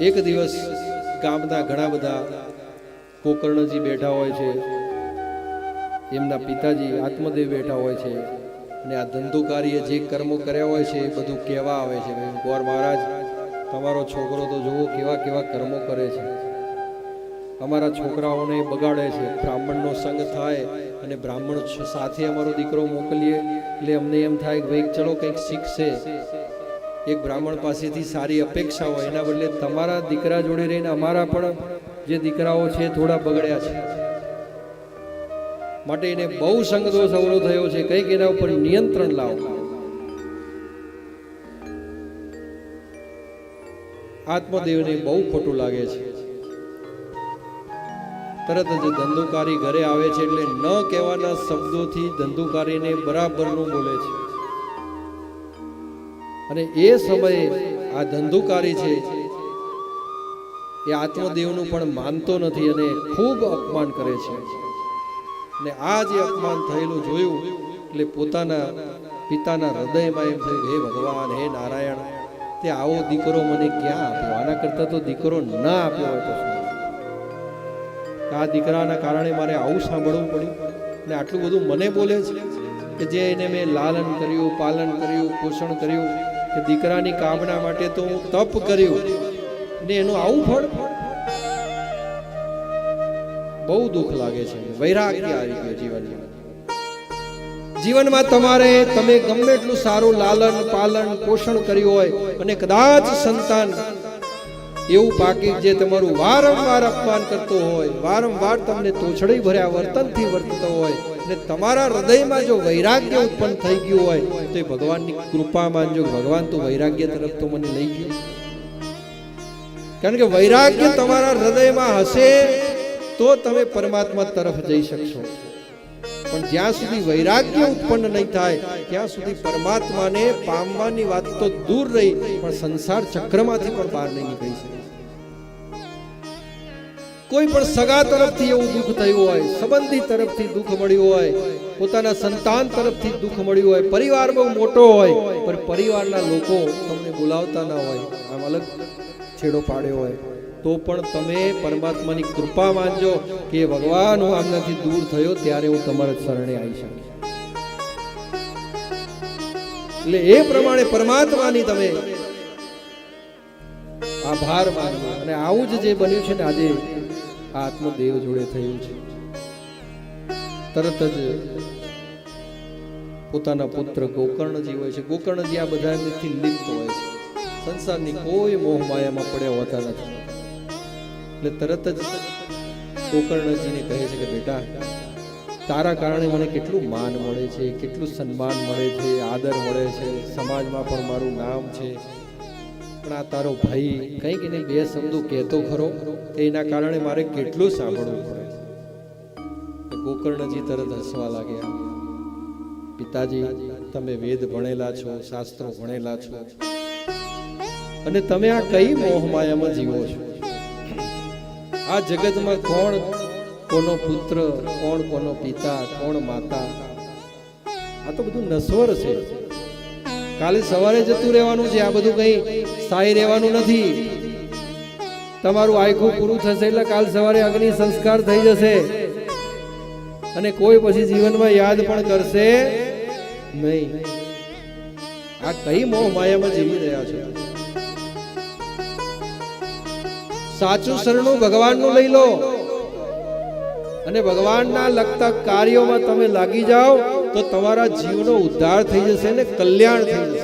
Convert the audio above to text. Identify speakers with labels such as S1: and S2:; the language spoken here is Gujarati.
S1: એક દિવસ ગામના ઘણા બધા કોકર્ણજી બેઠા હોય છે. એમના પિતાજી આત્મદેવ બેઠા હોય છે અને આ ધંધુકારીએ જે કર્મો કર્યા હોય છે એ બધું કહેવા આવે છે. ગોર મહારાજ, તમારો છોકરો તો જુઓ કેવા કેવા કર્મો કરે છે. અમારા છોકરાઓને બગાડે છે. બ્રાહ્મણનો સંગ થાય અને બ્રાહ્મણ સાથે અમારો દીકરો મોકલીએ એટલે અમને એમ થાય કે ભાઈ ચલો કંઈક શીખશે. એક બ્રાહ્મણ પાસેથી સારી અપેક્ષા હોય, એના બદલે તમારા દીકરા જોડે રહીને અમારા પણ જે દીકરાઓ છે થોડા બગડ્યા છે. માટે એને બહુ સંગદોષ અવરો થયો છે, કંઈક એના ઉપર નિયંત્રણ લાવો. આત્મદેવને બહુ ખોટું લાગે છે. તરત જ ધંધુકારી ઘરે આવે છે એટલે ન કહેવાના શબ્દોથી ધંધુકારીને બરાબરનું બોલે છે. અને એ સમયે આ ધંધુકારી છે, એ આત્મદેવનું પણ માનતો નથી અને ખૂબ અપમાન કરે છે. અને આ જે અપમાન થયેલું જોયું, એટલે પોતાના પિતાના હૃદયમાં એમ થયું, હે ભગવાન, હે નારાયણ, તે આવો દીકરો મને ક્યાં આપ્યો? આના કરતાં તો દીકરો ના આપ્યો હોય તો આ દીકરાના કારણે મારે આવું સાંભળવું પડ્યું. ને આટલું બધું મને બોલે છે. કે જે એને મેં લાલન કર્યું, પાલન કર્યું, પોષણ કર્યું, કે દીકરાની કામના માટે તો હું તપ કર્યું ને એનું આવું ફળ? બહુ દુઃખ લાગે છે વૈરાગ્ય આવી ગયો જીવનમાં. જીવનમાં તમારે, તમે ગમે એટલું સારું લાલન, પાલન, પોષણ કર્યું હોય અને કદાચ સંતાન એવું પાકી જે તમારું વારંવાર અપમાન કરતો હોય, વારંવાર તમને તોછડી ભર્યા વર્તનથી વર્તતો હોય અને તમારા હૃદયમાં જો વૈરાગ્ય ઉત્પન્ન થઈ ગયું હોય, તો એ ભગવાનની કૃપા માનજો ભગવાન તો વૈરાગ્ય તરફ તો મને લઈ ગયો. કારણ કે વૈરાગ્ય તમારા હૃદયમાં હશે, તો તમે પરમાત્મા તરફ જઈ શકશો. પણ જ્યાં સુધી વૈરાગ્ય ઉત્પન્ન નહીં થાય, ત્યાં સુધી પરમાત્માને પામવાની વાત તો દૂર રહી, પણ સંસાર ચક્રમાંથી પણ બહાર નહીં નીકળી શકે. કોઈ પણ સગા તરફથી એવું દુઃખ થયું હોય, સંબંધી તરફથી દુઃખ મળ્યું હોય, પોતાના સંતાન તરફથી દુઃખ મળ્યું હોય, પરિવાર બહુ મોટો હોય, પણ પરિવારના લોકો તમને બોલાવતા ના હોય, આમ અલગ છેડો પાડ્યો હોય, તો પણ તમે પરમાત્માની કૃપા માનજો કે ભગવાન હું આમનાથી દૂર થયો ત્યારે હું તમારા શરણે આવી શકી એટલે એ પ્રમાણે પરમાત્માની તમે આભાર માનવો અને આવું જ જે બન્યું છે ને આજે આત્મદેવ જોડે થયું છે. તરત જ પોતાના પુત્ર ગોકર્ણજી હોય છે. ગોકર્ણજી આ બધા લિપ્ત હોય છે. સંસારની કોઈ મોહ માયામાં પડ્યા હોતા નથી. એટલે તરત જ ગોકર્ણજીને કહે છે કે, બેટા, તારા કારણે મને કેટલું માન મળે છે, કેટલું સન્માન મળે છે, આદર મળે છે, સમાજમાં પણ મારું નામ છે. પણ આ તારો ભાઈ કંઈક એને બે શબ્દો કહેતો ખરો. એના કારણે મારે કેટલું સાંભળવું પડે ગોકર્ણજી તરત હસવા લાગ્યા. પિતાજી, તમે વેદ ભણેલા છો, શાસ્ત્રો ભણેલા છો. અને તમે આ કઈ મોહમાયામાં જીવો છો? આ જગતમાં કોણ કોનો પુત્ર, કોણ કોનો પિતા, કોણ માતા? આ તો બધું નશ્વર છે. કાલે સવારે જતું રહેવાનું છે, આ બધું કઈ સ્થાયી રહેવાનું નથી. તમારું આયખું પૂરું થશે એટલે કાલ સવારે અગ્નિ સંસ્કાર થઈ જશે. અને કોઈ પછી જીવનમાં યાદ પણ કરશે નહીં. આ કઈ મોહ માયામાં જીવી રહ્યા છો? સાચું શરણું ભગવાનનું લઈ લો. અને ભગવાનના લગતા કાર્યોમાં તમે લાગી જાઓ તો તમારા જીવનો ઉદ્ધાર થઈ જશે ને કલ્યાણ થઈ જશે.